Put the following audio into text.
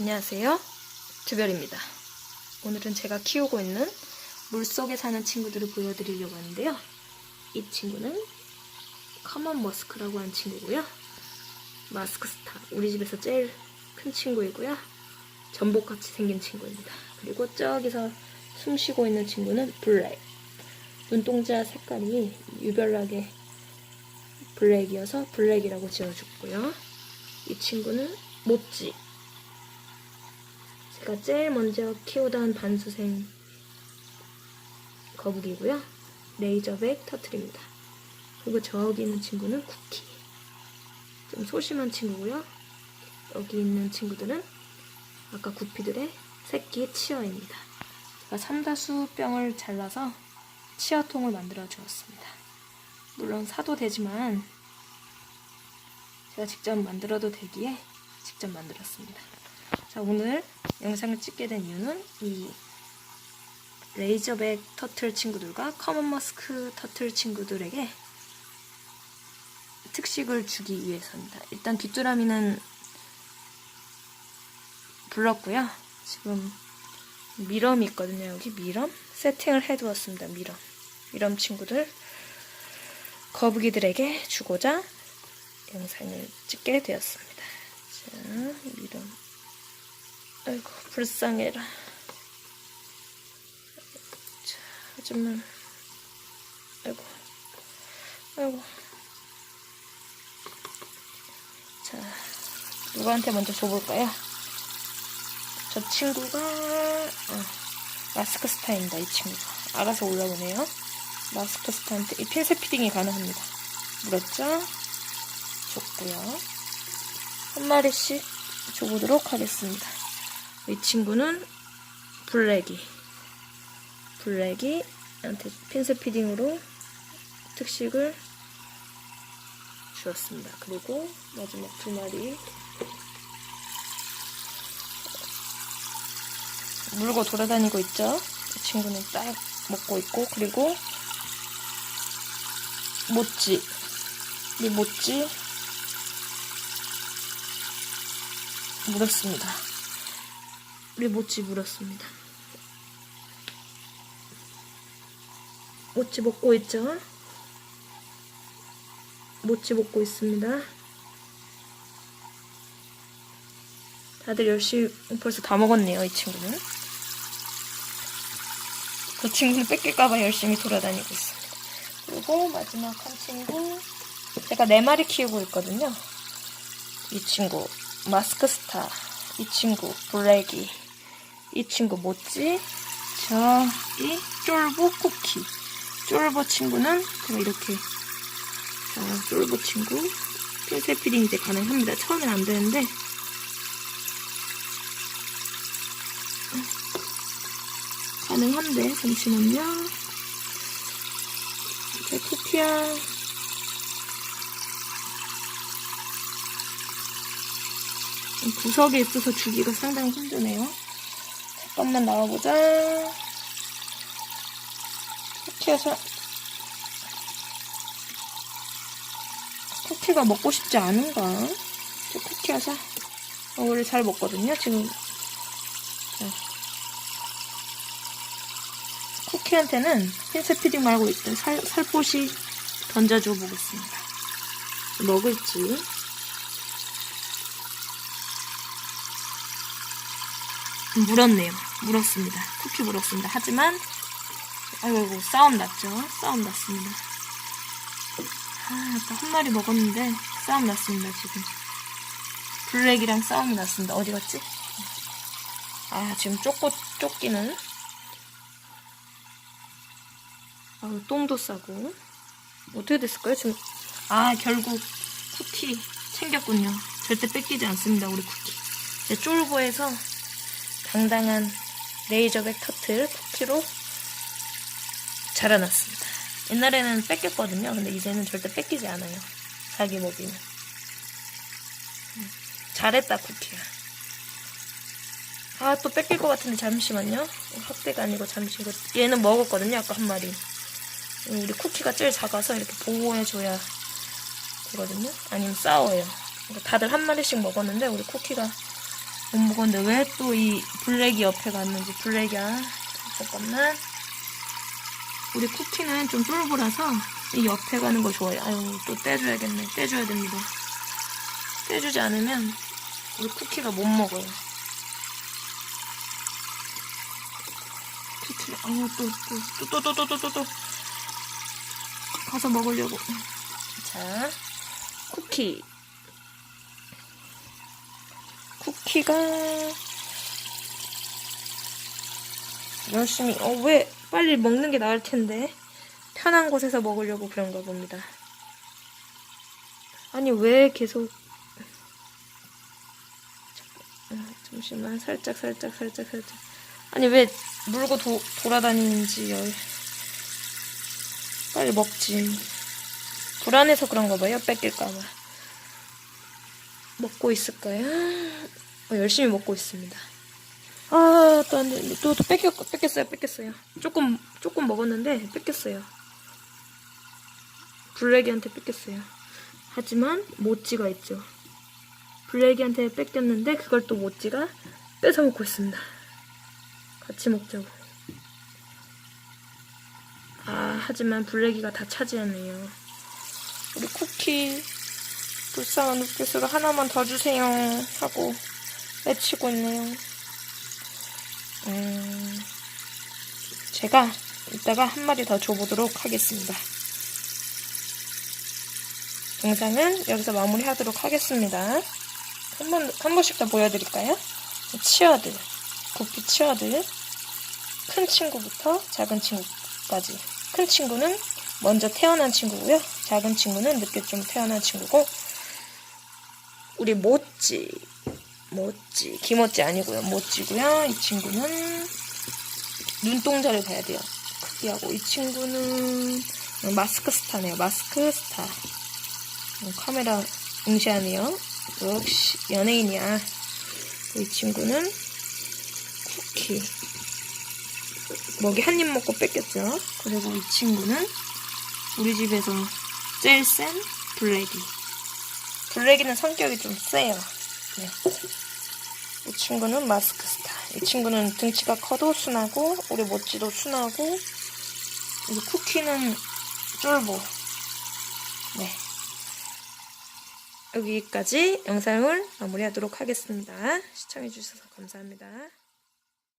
안녕하세요. 두별입니다. 오늘은 제가 키우고 있는 물속에 사는 친구들을 보여드리려고 하는데요. 이 친구는 커먼 머스크라고 하는 친구고요. 마스크스타, 우리 집에서 제일 큰 친구이고요. 전복같이 생긴 친구입니다. 그리고 저기서 숨 쉬고 있는 친구는 블랙. 눈동자 색깔이 유별나게 블랙이어서 블랙이라고 지어줬고요. 이 친구는 모찌. 제가 제일 먼저 키우던 반수생 거북이고요. 레이저백 터틀입니다. 그리고 저기 있는 친구는 쿠키. 좀 소심한 친구고요. 여기 있는 친구들은 아까 구피들의 새끼 치어입니다. 제가 삼다수 병을 잘라서 치어통을 만들어 주었습니다. 물론 사도 되지만 제가 직접 만들어도 되기에 직접 만들었습니다. 자, 오늘 영상을 찍게 된 이유는 이 레이저백 터틀 친구들과 커먼 머스크 터틀 친구들에게 특식을 주기 위해서입니다. 일단 귀뚜라미는 불렀고요. 지금 미럼이 있거든요. 여기 미럼 세팅을 해두었습니다. 미럼 미럼 친구들 거북이들에게 주고자 영상을 찍게 되었습니다. 자, 미럼 아이고 불쌍해라. 자, 하지만 아이고 아이고 자 누구한테 먼저 줘볼까요? 저 친구가 어, 마스크 스타입니다. 이 친구가 알아서 올라오네요. 마스크 스타한테 이 핀셋 피딩이 가능합니다. 물었죠? 줬고요. 한 마리씩 줘보도록 하겠습니다. 이 친구는 블랙이 블랙이 한테 핀셋 피딩으로 특식을 주었습니다. 그리고 마지막 두 마리 물고 돌아다니고 있죠. 이 친구는 딱 먹고 있고 그리고 모찌 이 모찌 물었습니다. 우리 모찌 물었습니다. 모찌 먹고 있죠? 모찌 먹고 있습니다. 다들 열심히 벌써 다 먹었네요, 이 친구는. 그 친구는 뺏길까봐 열심히 돌아다니고 있습니다. 그리고 마지막 한 친구, 제가 네 마리 키우고 있거든요. 이 친구, 마스크 스타, 이 친구, 블랙이, 이 친구, 모찌, 저기, 쫄보 쿠키. 쫄보 친구는 제가 이렇게, 자, 쫄보 친구, 핀셋 피딩 이제 가능합니다. 처음엔 안 되는데, 가능한데, 잠시만요. 자, 쿠키야. 구석에 있어서 주기가 상당히 힘드네요. 잠깐만 나와보자. 쿠키에서 쿠키가 먹고 싶지 않은가? 저 쿠키 하자. 어, 원래 잘 먹거든요, 지금. 자. 쿠키한테는 핀셋 피딩 말고 일단 살, 살포시 던져줘 보겠습니다. 먹을지. 물었네요. 물었습니다. 쿠키 물었습니다. 하지만 아이고 아이고 싸움 났죠. 싸움 났습니다. 아, 아까 한 마리 먹었는데 싸움 났습니다. 지금 블랙이랑 싸움이 났습니다. 어디 갔지? 아 지금 쫓고 쫓기는 아 똥도 싸고 어떻게 됐을까요? 지금 아 결국 쿠키 챙겼군요. 절대 뺏기지 않습니다. 우리 쿠키. 제 쫄보에서 당당한 레이저백 터틀 쿠키로 자라났습니다. 옛날에는 뺏겼거든요. 근데 이제는 절대 뺏기지 않아요. 자기. 음, 잘했다, 쿠키야. 아, 또 뺏길 것 같은데 잠시만요. 확대가 아니고 잠시. 이거 얘는 먹었거든요. 아까 한 마리. 우리 쿠키가 제일 작아서 이렇게 보호해줘야 되거든요. 아니면 싸워요. 그러니까 다들 한 마리씩 먹었는데 우리 쿠키가 못 먹었는데 왜 또 이 블랙이 옆에 갔는지 블랙이야. 잠깐만. 우리 쿠키는 좀 쫄보라서 이 옆에 가는 거 좋아해요 아유 또 떼줘야겠네. 떼줘야 됩니다. 떼주지 않으면 우리 쿠키가 못 먹어요. 쿠키 아유 또 또 또 또 또 또또 또. 가서 먹으려고. 자 쿠키 쿠키가 열심히 어 왜 빨리 먹는 게 나을 텐데. 편한 곳에서 먹으려고 그런가 봅니다. 아니 왜 계속 아, 잠시만 살짝 살짝 살짝 살짝. 아니 왜 물고 도, 돌아다니는지 열. 빨리 먹지. 불안해서 그런가 봐요. 뺏길까봐 먹고 있을까요? 어, 열심히 먹고 있습니다. 아, 또 안 돼. 또, 또 뺏겼, 뺏겼어요, 뺏겼어요. 조금, 조금 먹었는데, 뺏겼어요. 블랙이한테 뺏겼어요. 하지만, 모찌가 있죠. 블랙이한테 뺏겼는데, 그걸 또 모찌가 뺏어 먹고 있습니다. 같이 먹자고. 아, 하지만 블랙이가 다 차지했네요. 우리 쿠키, 불쌍한 눈빛으로 하나만 더 주세요. 하고 외치고 있네요. 음, 제가 이따가 한 마리 더 줘보도록 하겠습니다. 영상은 여기서 마무리하도록 하겠습니다. 한 번, 한 번씩 더 보여드릴까요? 치어드, 구피 치어드. 큰 친구부터 작은 친구까지. 큰 친구는 먼저 태어난 친구고요. 작은 친구는 늦게 좀 태어난 친구고, 우리 모찌, 모찌, 기모찌 아니고요. 모찌고요. 이 친구는 눈동자를 봐야 돼요. 크기하고 이 친구는 마스크 스타네요. 마스크 스타. 어, 카메라 응시하네요. 역시 연예인이야. 이 친구는 쿠키. 먹이 한 입 먹고 뺏겼죠. 그리고 이 친구는 우리 집에서 제일 센 블랙이. 블랙이는 성격이 좀 세요. 네. 이 친구는 마스크 스타. 이 친구는 등치가 커도 순하고, 우리 모찌도 순하고, 이 쿠키는 쫄보. 네. 여기까지 영상을 마무리하도록 하겠습니다. 시청해주셔서 감사합니다.